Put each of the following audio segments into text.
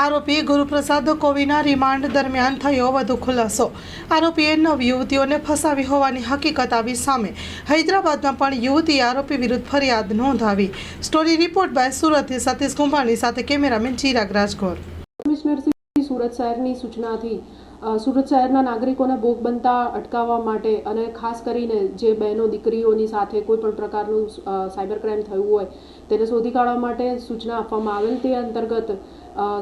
આરોપી ગુરુપ્રસાદ કોવીના રિમાન્ડ દરમિયાન થયો વધુ ખુલાસો. આરોપીએ નવ યુવતીઓને ફસાવી હોવાની હકીકત આવી સામે હૈદરાબાદમાં પણ યુવતી આરોપી વિરુદ્ધ ફરિયાદ નોંધાવી. સ્ટોરી રિપોર્ટ બાય સુરતથી સતીશ કુંભાણી સાથે કેમેરામેન ચિરાગ રાજગોર. કમિશનર સુરત શહેરની સૂચનાથી સુરત શહેરના નાગરિકોને ભોગ બનતા અટકાવવા માટે અને ખાસ કરીને જે બહેનો દીકરીઓની સાથે કોઈ પણ પ્રકારનું સાયબર ક્રાઇમ થયું હોય તેને શોધી કાઢવા માટે સૂચના આપવામાં આવેલ તે અંતર્ગત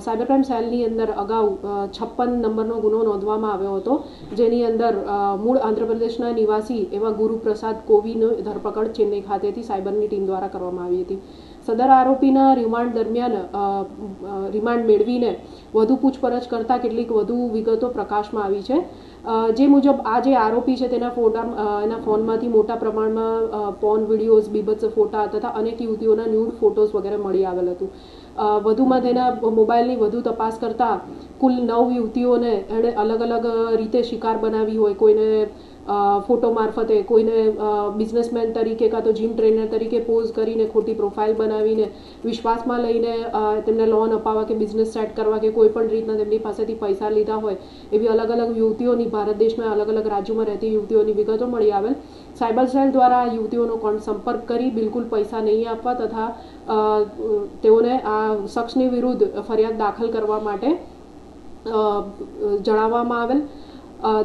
સાયબર ક્રાઇમ સેલની અંદર અગાઉ છપ્પન નંબરનો ગુનો નોંધવામાં આવ્યો હતો, જેની અંદર મૂળ આંધ્રપ્રદેશના નિવાસી એવા ગુરુપ્રસાદ કોવીની ધરપકડ ચેન્નઈ ખાતેથી સાયબરની ટીમ દ્વારા કરવામાં આવી હતી. સદર આરોપીના રિમાન્ડ દરમિયાન રિમાન્ડ મેળવીને વધુ પૂછપરછ કરતાં કેટલીક વધુ વિગતો પ્રકાશમાં આવી છે. જે મુજબ આ જે આરોપી છે તેના ફોટા એના ફોનમાંથી મોટા પ્રમાણમાં પોર્ન વિડીયોઝ બીભત્સ ફોટા તથા અનેક યુવતીઓના ન્યૂડ ફોટોઝ વગેરે મળી આવેલ હતું. વધુમાં તેના મોબાઈલની વધુ તપાસ કરતાં કુલ નવ યુવતીઓને એણે અલગ અલગ રીતે શિકાર બનાવી હોય, કોઈને ફોટો મારફતે, કોઈને બિઝનેસમેન તરીકે કાં તો જીમ ટ્રેનર તરીકે પોઝ કરીને ખોટી પ્રોફાઇલ બનાવીને, વિશ્વાસમાં લઈને તેમને લોન અપાવવા કે બિઝનેસ સેટ કરવા કે કોઈ પણ રીતના તેમની પાસેથી પૈસા લીધા હોય, એવી અલગ અલગ યુવતીઓની ભારત દેશમાં અલગ અલગ રાજ્યોમાં રહેતી યુવતીઓની વિગતો મળી આવેલ. સાયબર સેલ દ્વારા યુવતીઓનો કોણ સંપર્ક કરી બિલકુલ પૈસા નહીં આપવા તથા તેઓને આ શખ્સની વિરુદ્ધ ફરિયાદ દાખલ કરવા માટે જણાવવામાં આવેલ.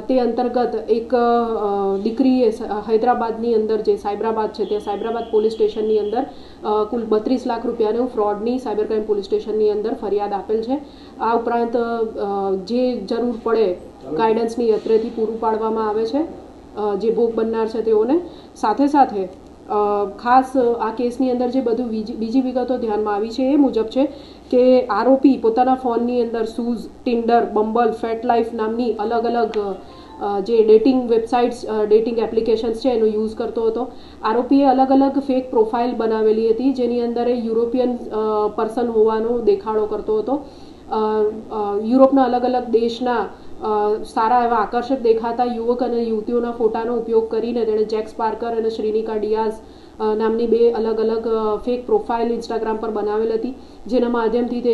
તે અંતર્ગત એક દીકરીએ હૈદરાબાદની અંદર જે સાયબરાબાદ છે તે સાયબરાબાદ પોલીસ સ્ટેશનની અંદર કુલ બત્રીસ લાખ રૂપિયાનું ફ્રોડની સાયબર ક્રાઇમ પોલીસ સ્ટેશનની અંદર ફરિયાદ આપેલ છે. આ ઉપરાંત જે જરૂર પડે ગાઈડન્સની યત્રેથી પૂરું પાડવામાં આવે છે જે ભોગ બનનાર છે તેઓને, સાથે સાથે ખાસ આ કેસની અંદર જે બધું બીજી વિગતો ધ્યાનમાં આવી છે એ મુજબ છે કે આરોપી પોતાના ફોનની અંદર શૂઝ, ટિન્ડર, બંબલ, ફેટ લાઈફ નામની અલગ અલગ જે ડેટિંગ વેબસાઇટ્સ ડેટિંગ એપ્લિકેશન્સ છે એનો યુઝ કરતો હતો. આરોપીએ અલગ અલગ ફેક પ્રોફાઇલ બનાવેલી હતી જેની અંદર એ યુરોપિયન પર્સન હોવાનો દેખાડો કરતો હતો. યુરોપના અલગ અલગ દેશના સારા એવા આકર્ષક દેખાતા યુવક અને યુવતીઓના ફોટાનો ઉપયોગ કરીને તેણે જેક્સ પાર્કર અને શ્રીનિકા ડિયાઝ નામની બે અલગ અલગ ફેક પ્રોફાઇલ ઇન્સ્ટાગ્રામ પર બનાવેલ હતી, જેના માધ્યમથી તે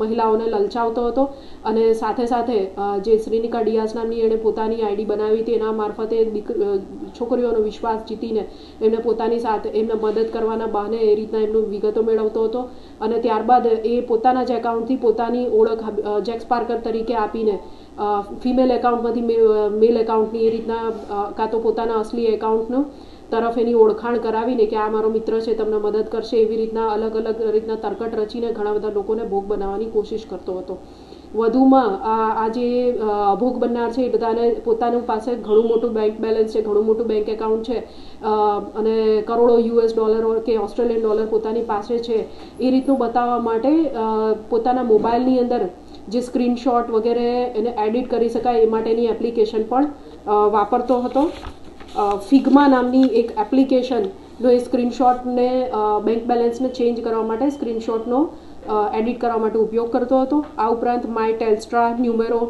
મહિલાઓને લલચાવતો હતો અને સાથે સાથે જે શ્રીનિકા ડિયાસ નામની એણે પોતાની આઈડી બનાવી હતી, એના મારફતે છોકરીઓનો વિશ્વાસ જીતીને એમને પોતાની સાથે, એમને મદદ કરવાના બહાને એ રીતના એમનું વિગતો મેળવતો હતો અને ત્યારબાદ એ પોતાના જ એકાઉન્ટથી પોતાની ઓળખ જેક્સ પાર્કર તરીકે આપીને ફિમેલ એકાઉન્ટમાંથી મેલ એકાઉન્ટની એ રીતના કાં તો પોતાના અસલી એકાઉન્ટનું તરફ એની ઓળખાણ કરાવીને કે આ મારો મિત્ર છે, તમને મદદ કરશે, એવી રીતના અલગ અલગ રીતના તરકટ રચીને ઘણા બધા લોકોને ભોગ બનાવવાની કોશિશ કરતો હતો. વધુમાં આ જે ભોગ બનનાર છે એ બધાને પોતાનું પાસે ઘણું મોટું બેંક બેલેન્સ છે, ઘણું મોટું બેંક એકાઉન્ટ છે અને કરોડો યુએસ ડોલર કે ઓસ્ટ્રેલિયન ડોલર પોતાની પાસે છે. એ રીતનું બતાવવા માટે પોતાના મોબાઈલની અંદર જે સ્ક્રીનશોટ વગેરે એને એડિટ કરી શકાય એ માટેની એપ્લિકેશન પણ વાપરતો હતો. ફિગમા નામની એક એપ્લિકેશનનો એ સ્ક્રીનશોટને બેંક બેલેન્સને ચેન્જ કરવા માટે સ્ક્રીનશોટનો એડિટ કરવા માટે ઉપયોગ કરતો હતો. આ ઉપરાંત My Telstra Numero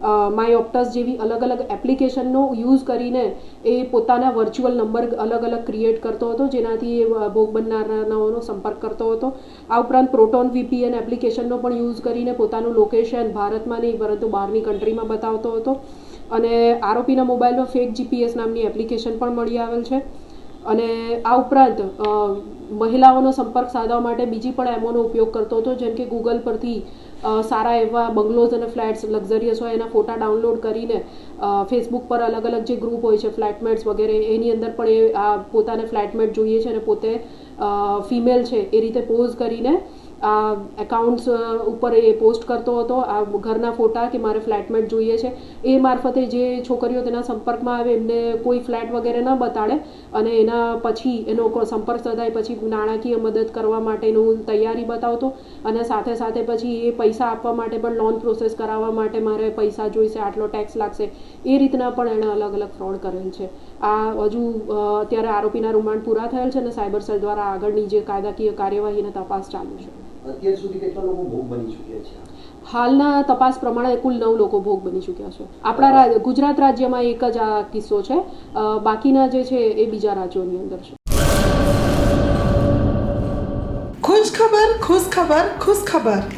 My Optus જેવી અલગ અલગ એપ્લિકેશનનો યુઝ કરીને એ પોતાના વર્ચ્યુઅલ નંબર અલગ અલગ ક્રિએટ કરતો હતો. જેનાથી એ ભોગ બનનારાઓનો સંપર્ક કરતો હતો. આ ઉપરાંત પ્રોટોન વીપીએન એપ્લિકેશનનો પણ યુઝ કરીને પોતાનું લોકેશન ભારતમાં નહીં, પરંતુ બહારની કન્ટ્રીમાં બતાવતો હતો. અને આરોપીના મોબાઈલમાં ફેક જીપીએસ નામની એપ્લિકેશન પણ મળી આવેલ છે. અને આ ઉપરાંત મહિલાઓનો સંપર્ક સાધવા માટે બીજી પણ એમોનો ઉપયોગ કરતો હતો, જેમ કે ગૂગલ પરથી સારા એવા બંગલોઝ અને ફ્લેટ્સ, લક્ઝરિયસ હોય એના ફોટા ડાઉનલોડ કરીને ફેસબુક પર અલગ અલગ જે ગ્રુપ હોય છે, ફ્લેટમેટ્સ વગેરે, એની અંદર પણ એ, આ પોતાને ફ્લેટમેટ જોઈએ છે અને પોતે ફિમેલ છે એ રીતે પોઝ કરીને એકાઉન્ટ્સ ઉપર એ પોસ્ટ કરતો હતો, આ ઘરના ફોટા કે મારે ફ્લેટમેટ જોઈએ છે, એ મારફતે જે છોકરીઓ તેના સંપર્કમાં આવે, એમને કોઈ ફ્લેટ વગેરે ન બતાડે અને એના પછી એનો સંપર્ક સધાય પછી નાણાકીય મદદ કરવા માટેનું તૈયારી બતાવતો અને સાથે સાથે પછી એ પૈસા આપવા માટે પણ લોન પ્રોસેસ કરાવવા માટે મારે પૈસા જોઈશે, આટલો ટેક્સ લાગશે, એ રીતના પણ એણે અલગ અલગ ફ્રોડ કરેલ છે. આ હજુ અત્યારે આરોપીના રિમાન્ડ પૂરા થયેલ છે અને સાયબર સેલ દ્વારા આગળની જે કાયદાકીય કાર્યવાહી અને તપાસ ચાલુ છે. અત્યાર સુધી કેટલા લોકો ભોગ બની ચૂક્યા છે? હાલના તપાસ પ્રમાણે કુલ નવ લોકો ભોગ બની ચૂક્યા છે. આપણા ગુજરાત રાજ્યમાં એક જ આ કિસ્સો છે. બાકીના જે છે એ બીજા રાજ્યોની અંદર છે. ખુશ ખબર ખુશ ખબર ખુશ ખબર